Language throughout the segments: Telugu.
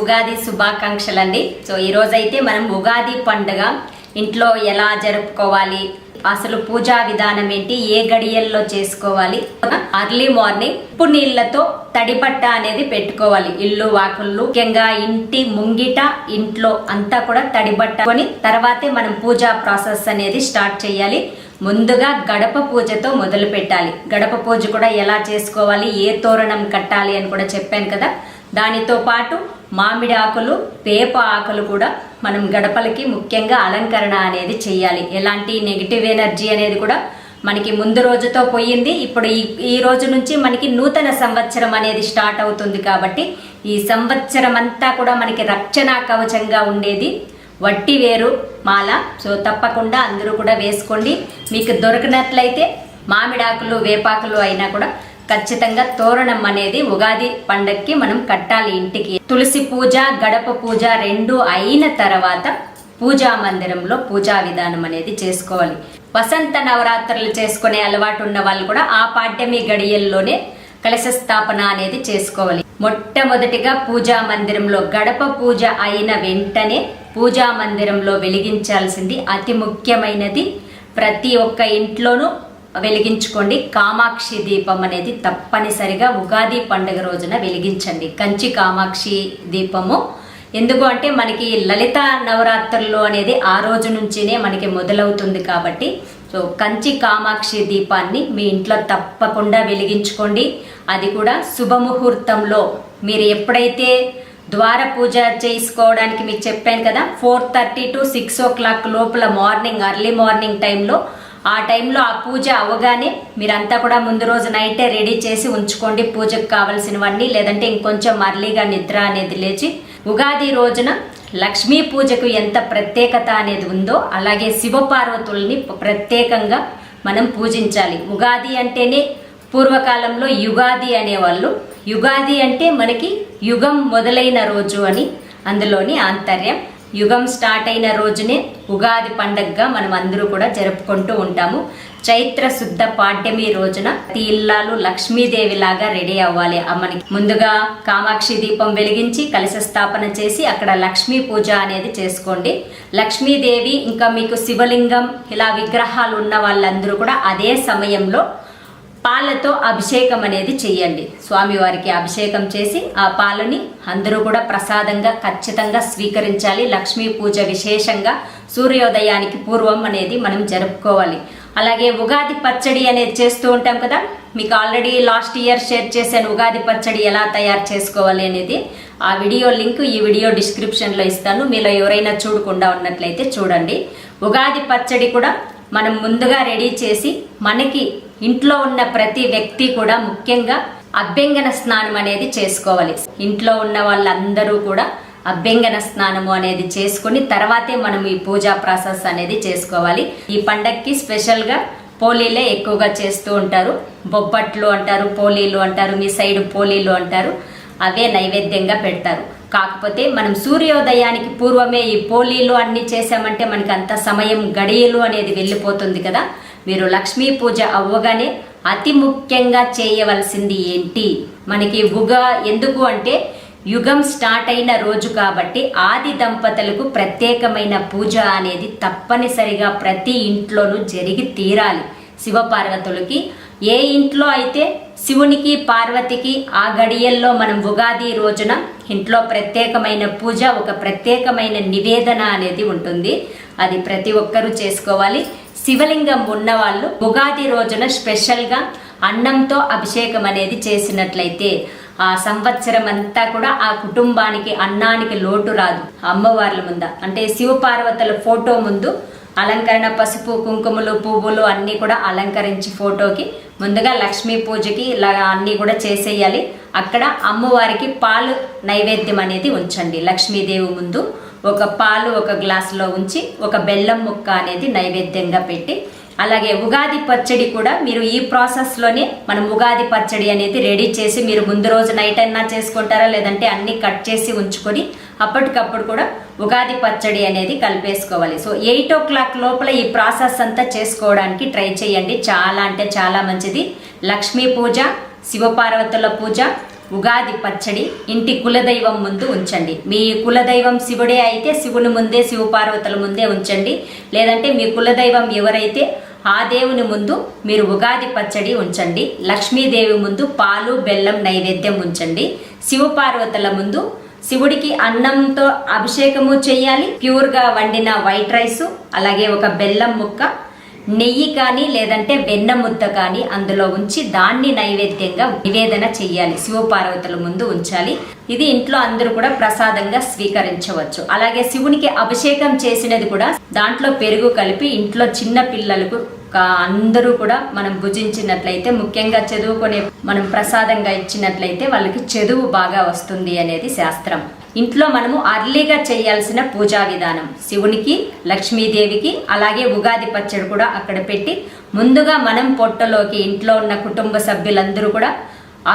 ఉగాది శుభాకాంక్షలండి. సో ఈ రోజైతే మనం ఉగాది పండుగ ఇంట్లో ఎలా జరుపుకోవాలి అసలు పూజా విధానం ఏంటి ఏ గడియల్లో చేసుకోవాలి అర్లీ మార్నింగ్ ఉప్పు నీళ్ళతో తడిపట్ట అనేది పెట్టుకోవాలి. ఇల్లు వాకుళ్ళు ముఖ్యంగా ఇంటి ముంగిట ఇంట్లో అంతా కూడా తడిబట్టకొని తర్వాతే మనం పూజా ప్రాసెస్ అనేది స్టార్ట్ చేయాలి. ముందుగా గడప పూజతో మొదలు పెట్టాలి. గడప పూజ కూడా ఎలా చేసుకోవాలి ఏ తోరణం కట్టాలి అని కూడా చెప్పాను కదా. దానితో పాటు మామిడి ఆకులు వేప ఆకులు కూడా మనం గడపలకి ముఖ్యంగా అలంకరణ అనేది చేయాలి. ఎలాంటి నెగిటివ్ ఎనర్జీ అనేది కూడా మనకి ముందు రోజుతో పోయింది. ఇప్పుడు ఈ ఈ రోజు నుంచి మనకి నూతన సంవత్సరం అనేది స్టార్ట్ అవుతుంది కాబట్టి ఈ సంవత్సరం అంతా కూడా మనకి రక్షణ కవచంగా ఉండేది వట్టి వేరు మాల. సో తప్పకుండా అందరూ కూడా వేసుకోండి. మీకు దొరికినట్లయితే మామిడాకులు వేపాకులు అయినా కూడా ఖచ్చితంగా తోరణం అనేది ఉగాది పండక్కి మనం కట్టాలి ఇంటికి. తులసి పూజ గడప పూజ రెండు అయిన తర్వాత పూజా మందిరంలో పూజా విధానం అనేది చేసుకోవాలి. వసంత నవరాత్రులు చేసుకునే అలవాటు ఉన్న వాళ్ళు కూడా ఆ పాడ్యమి గడియల్లోనే కలశ స్థాపన అనేది చేసుకోవాలి. మొట్టమొదటిగా పూజా మందిరంలో గడప పూజ అయిన వెంటనే పూజా మందిరంలో వెలిగించాల్సింది అతి ముఖ్యమైనది. ప్రతి ఒక్క ఇంట్లోనూ వెలిగించుకోండి. కామాక్షి దీపం అనేది తప్పనిసరిగా ఉగాది పండుగ రోజున వెలిగించండి. కంచి కామాక్షి దీపము. ఎందుకు అంటే మనకి లలిత నవరాత్రులు అనేది ఆ రోజు నుంచినే మనకి మొదలవుతుంది కాబట్టి. సో కంచి కామాక్షి దీపాన్ని మీ ఇంట్లో తప్పకుండా వెలిగించుకోండి. అది కూడా శుభముహూర్తంలో. మీరు ఎప్పుడైతే ద్వార పూజ చేసుకోవడానికి మీకు చెప్పాను కదా four thirty two six o'clock లోపల మార్నింగ్ అర్లీ మార్నింగ్ టైంలో ఆ టైంలో ఆ పూజ అవగానే మీరంతా కూడా ముందు రోజు నైటే రెడీ చేసి ఉంచుకోండి. పూజకు కావలసినవన్నీ లేదంటే ఇంకొంచెం అర్లీగా నిద్ర అనేది లేచి ఉగాది రోజున లక్ష్మీ పూజకు ఎంత ప్రత్యేకత అనేది ఉందో అలాగే శివపార్వతుల్ని ప్రత్యేకంగా మనం పూజించాలి. ఉగాది అంటేనే పూర్వకాలంలో యుగాది అనేవాళ్ళు. యుగాది అంటే మనకి యుగం మొదలైన రోజు అని అందులోని ఆంతర్యం. యుగం స్టార్ట్ అయిన రోజునే ఉగాది పండగగా మనం అందరూ కూడా జరుపుకుంటూ ఉంటాము. చైత్ర శుద్ధ పాడ్యమి రోజున తీల్లాలు ఇల్లాలు లక్ష్మీదేవి లాగా రెడీ అవ్వాలి. అమ్మనికి ముందుగా కామాక్షి దీపం వెలిగించి కలశ స్థాపన చేసి అక్కడ లక్ష్మీ పూజ అనేది చేసుకోండి. లక్ష్మీదేవి ఇంకా మీకు శివలింగం ఇలా విగ్రహాలు ఉన్న వాళ్ళందరూ కూడా అదే సమయంలో పాలతో అభిషేకం అనేది చేయండి స్వామివారికి అభిషేకం చేసి ఆ పాలని అందరూ కూడా ప్రసాదంగా ఖచ్చితంగా స్వీకరించాలి. లక్ష్మీ పూజ విశేషంగా సూర్యోదయానికి పూర్వం అనేది మనం జరుపుకోవాలి. అలాగే ఉగాది పచ్చడి అనేది చేస్తూ ఉంటాం కదా. మీకు ఆల్రెడీ లాస్ట్ ఇయర్ షేర్ చేశాను ఉగాది పచ్చడి ఎలా తయారు చేసుకోవాలి అనేది. ఆ వీడియో లింక్ ఈ వీడియో డిస్క్రిప్షన్లో ఇస్తాను. మీలో ఎవరైనా చూడకుండా ఉన్నట్లయితే చూడండి. ఉగాది పచ్చడి కూడా మనం ముందుగా రెడీ చేసి మనకి ఇంట్లో ఉన్న ప్రతి వ్యక్తి కూడా ముఖ్యంగా అభ్యంగన స్నానం అనేది చేసుకోవాలి. ఇంట్లో ఉన్న వాళ్ళందరూ కూడా అభ్యంగన స్నానము అనేది చేసుకుని తర్వాతే మనం ఈ పూజా ప్రాసెస్ అనేది చేసుకోవాలి. ఈ పండక్కి స్పెషల్గా పోలీలే ఎక్కువగా చేస్తూ ఉంటారు. బొబ్బట్లు అంటారు పోలీలు అంటారు మీ సైడ్ పోలీలు అంటారు. అవే నైవేద్యంగా పెడతారు. కాకపోతే మనం సూర్యోదయానికి పూర్వమే ఈ పోలీలు అన్ని చేసామంటే మనకి అంత సమయం గడియలు అనేది వెళ్ళిపోతుంది కదా. మీరు లక్ష్మీ పూజ అవ్వగానే అతి ముఖ్యంగా చేయవలసింది ఏంటి? మనకి ఉగా ఎందుకు అంటే యుగం స్టార్ట్ అయిన రోజు కాబట్టి ఆది దంపతులకు ప్రత్యేకమైన పూజ అనేది తప్పనిసరిగా ప్రతి ఇంట్లోనూ జరిగి తీరాలి శివపార్వతులకి. ఏ ఇంట్లో అయితే శివునికి పార్వతికి ఆ గడియల్లో మనం ఉగాది రోజున ఇంట్లో ప్రత్యేకమైన పూజ ఒక ప్రత్యేకమైన నివేదన అనేది ఉంటుంది. అది ప్రతి ఒక్కరూ చేసుకోవాలి. శివలింగం ఉన్నవాళ్ళు ఉగాది రోజున స్పెషల్గా అన్నంతో అభిషేకం అనేది చేసినట్లయితే ఆ సంవత్సరం అంతా కూడా ఆ కుటుంబానికి అన్నానికి లోటు రాదు అమ్మవార్ల ముంద. అంటే శివపార్వతుల ఫోటో ముందు అలంకరణ పసుపు కుంకుమలు పువ్వులు అన్నీ కూడా అలంకరించి ఫోటోకి ముందుగా లక్ష్మీ పూజకి ఇలా అన్నీ కూడా చేసేయాలి. అక్కడ అమ్మవారికి పాలు నైవేద్యం అనేది ఉంచండి లక్ష్మీదేవి ముందు. ఒక పాలు ఒక గ్లాసులో ఉంచి ఒక బెల్లం ముక్క అనేది నైవేద్యంగా పెట్టి అలాగే ఉగాది పచ్చడి కూడా మీరు ఈ ప్రాసెస్లోనే మనం ఉగాది పచ్చడి అనేది రెడీ చేసి మీరు ముందు రోజు నైట్ అయినా చేసుకుంటారా లేదంటే అన్ని కట్ చేసి ఉంచుకొని అప్పటికప్పుడు కూడా ఉగాది పచ్చడి అనేది కలిపేసుకోవాలి. సో ఎయిట్ ఓ క్లాక్ లోపల ఈ ప్రాసెస్ అంతా చేసుకోవడానికి ట్రై చేయండి. చాలా అంటే చాలా మంచిది. లక్ష్మీ పూజ శివపార్వతుల పూజ ఉగాది పచ్చడి ఇంటి కులదైవం ముందు ఉంచండి. మీ కులదైవం శివుడే అయితే శివుని ముందే శివపార్వతుల ముందే ఉంచండి. లేదంటే మీ కులదైవం ఎవరైతే ఆ దేవుని ముందు మీరు ఉగాది పచ్చడి ఉంచండి. లక్ష్మీదేవి ముందు పాలు బెల్లం నైవేద్యం ఉంచండి. శివపార్వతుల ముందు శివుడికి అన్నంతో అభిషేకము చేయాలి. ప్యూర్గా వండిన వైట్ రైసు అలాగే ఒక బెల్లం ముక్క నెయ్యి కానీ లేదంటే వెన్న ముద్ద కానీ అందులో ఉంచి దాన్ని నైవేద్యంగా నివేదన చెయ్యాలి శివపార్వతుల ముందు ఉంచాలి. ఇది ఇంట్లో అందరూ కూడా ప్రసాదంగా స్వీకరించవచ్చు. అలాగే శివునికి అభిషేకం చేసినది కూడా దాంట్లో పెరుగు కలిపి ఇంట్లో చిన్న పిల్లలకు అందరూ కూడా మనం భుజించినట్లయితే ముఖ్యంగా చదువుకునే మనం ప్రసాదంగా ఇచ్చినట్లయితే వాళ్ళకి చదువు బాగా వస్తుంది అనేది శాస్త్రం. ఇంట్లో మనము అర్లీగా చేయాల్సిన పూజా విధానం. శివునికి లక్ష్మీదేవికి అలాగే ఉగాది పచ్చడి కూడా అక్కడ పెట్టి ముందుగా మనం పొట్టలోకి ఇంట్లో ఉన్న కుటుంబ సభ్యులందరూ కూడా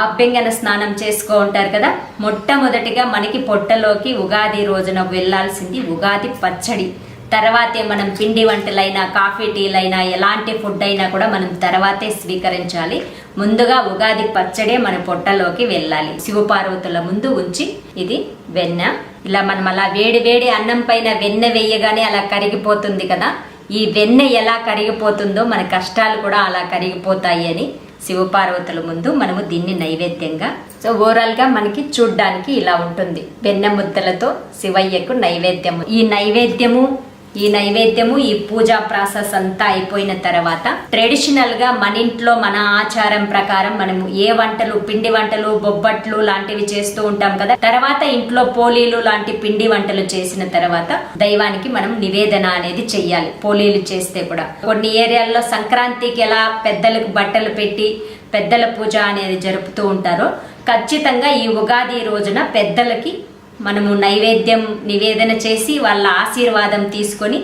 ఆభ్యంగన స్నానం చేసుకో ఉంటారు కదా. మొట్టమొదటిగా మనకి పొట్టలోకి ఉగాది రోజున వెళ్ళాల్సింది ఉగాది పచ్చడి. తర్వాతే మనం పిండి వంటలైనా కాఫీ టీలైనా ఎలాంటి ఫుడ్ అయినా కూడా మనం తర్వాతే స్వీకరించాలి. ముందుగా ఉగాది పచ్చడే మన పొట్టలోకి వెళ్ళాలి. శివపార్వతుల ముందు ఉంచి ఇది వెన్న. ఇలా మనం అలా వేడి వేడి అన్నం పైన వెన్న వేయగానే అలా కరిగిపోతుంది కదా. ఈ వెన్న ఎలా కరిగిపోతుందో మన కష్టాలు కూడా అలా కరిగిపోతాయి అని శివపార్వతుల ముందు మనము దీన్ని నైవేద్యంగా. సో ఓవరాల్గా మనకి చూడ్డానికి ఇలా ఉంటుంది. వెన్న ముద్దలతో శివయ్యకు నైవేద్యము. ఈ నైవేద్యము ఈ నైవేద్యము ఈ పూజా ప్రాసెస్ అంతా అయిపోయిన తర్వాత ట్రెడిషనల్గా మన ఇంట్లో మన ఆచారం ప్రకారం మనము ఏ వంటలు పిండి వంటలు బొబ్బట్లు లాంటివి చేస్తూ ఉంటాం కదా. తర్వాత ఇంట్లో పోలీలు లాంటి పిండి వంటలు చేసిన తర్వాత దైవానికి మనం నివేదన అనేది చెయ్యాలి పోలీలు చేస్తే కూడా. కొన్ని ఏరియాల్లో సంక్రాంతికి ఎలా పెద్దలకు బట్టలు పెట్టి పెద్దల పూజ అనేది జరుపుతూ ఉంటారో ఖచ్చితంగా ఈ ఉగాది రోజున పెద్దలకి మనము నైవేద్యం నివేదన చేసి వాళ్ళ ఆశీర్వాదం తీసుకొని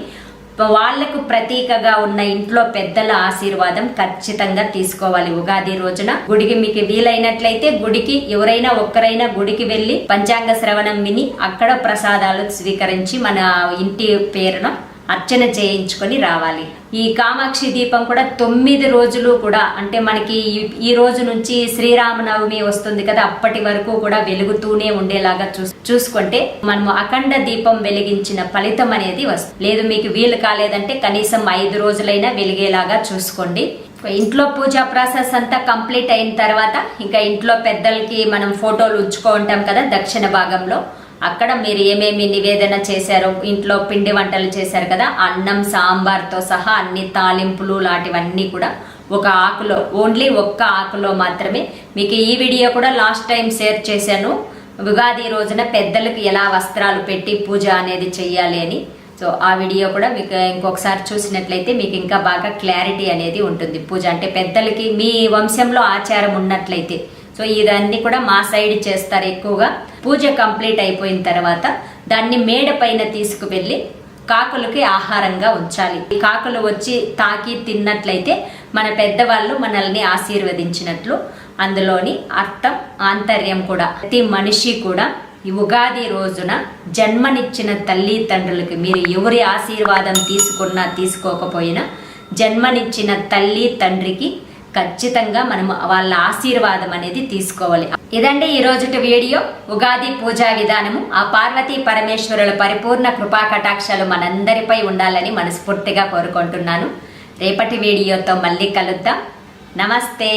వాళ్ళకు ప్రతీకగా ఉన్న ఇంట్లో పెద్దల ఆశీర్వాదం ఖచ్చితంగా తీసుకోవాలి. ఉగాది రోజున గుడికి మీకు వీలైనట్లయితే గుడికి ఎవరైనా ఒక్కరైనా గుడికి వెళ్ళి పంచాంగ శ్రవణం విని అక్కడ ప్రసాదాలు స్వీకరించి మన ఇంటి పేరున అర్చన చేయించుకొని రావాలి. ఈ కామాక్షి దీపం కూడా తొమ్మిది రోజులు కూడా అంటే మనకి ఈ- ఈ రోజు నుంచి శ్రీరామనవమి వస్తుంది కదా అప్పటి వరకు కూడా వెలుగుతూనే ఉండేలాగా చూ చూసుకుంటే మనము అఖండ దీపం వెలిగించిన ఫలితం అనేది వస్తుంది లేదు మీకు వీలు కాలేదంటే కనీసం ఐదు రోజులైనా వెలిగేలాగా చూసుకోండి. ఇంట్లో పూజా ప్రాసెస్ అంతా కంప్లీట్ అయిన తర్వాత ఇంకా ఇంట్లో పెద్దలకి మనం ఫోటోలు ఉంచుకో ఉంటాం కదా దక్షిణ భాగంలో. అక్కడ మీరు ఏమేమి నివేదన చేశారో ఇంట్లో పిండి వంటలు చేశారు కదా అన్నం సాంబార్తో సహా అన్ని తాలింపులు లాంటివన్నీ కూడా ఒక ఆకులో ఓన్లీ ఒక్క ఆకులో మాత్రమే. మీకు ఈ వీడియో కూడా లాస్ట్ టైం షేర్ చేశాను. ఉగాది రోజున పెద్దలకు ఎలా వస్త్రాలు పెట్టి పూజ అనేది చెయ్యాలి అని. సో ఆ వీడియో కూడా మీకు ఇంకొకసారి చూసినట్లయితే మీకు ఇంకా బాగా క్లారిటీ అనేది ఉంటుంది. పూజ అంటే పెద్దలకి మీ వంశంలో ఆచారం ఉన్నట్లయితే. సో ఇదన్నీ కూడా మా సైడ్ చేస్తారు ఎక్కువగా. పూజ కంప్లీట్ అయిపోయిన తర్వాత దాన్ని మేడ పైన తీసుకువెళ్ళి కాకులకి ఆహారంగా ఉంచాలి. ఈ కాకులు వచ్చి తాకి తిన్నట్లయితే మన పెద్దవాళ్ళు మనల్ని ఆశీర్వదించినట్లు అందులోని అర్థం ఆంతర్యం కూడా. ప్రతి మనిషి కూడా ఈ ఉగాది రోజున జన్మనిచ్చిన తల్లి తండ్రులకి మీరు ఎవరి ఆశీర్వాదం తీసుకున్నా తీసుకోకపోయినా జన్మనిచ్చిన తల్లి తండ్రికి ఖచ్చితంగా మనం వాళ్ళ ఆశీర్వాదం అనేది తీసుకోవాలి. ఇదండి ఈ రోజుటి వీడియో. ఉగాది పూజా విధానము. ఆ పార్వతీ పరమేశ్వరుల పరిపూర్ణ కృపా కటాక్షాలు మనందరిపై ఉండాలని మనస్ఫూర్తిగా కోరుకుంటున్నాను. రేపటి వీడియోతో మళ్ళీ కలుద్దాం. నమస్తే.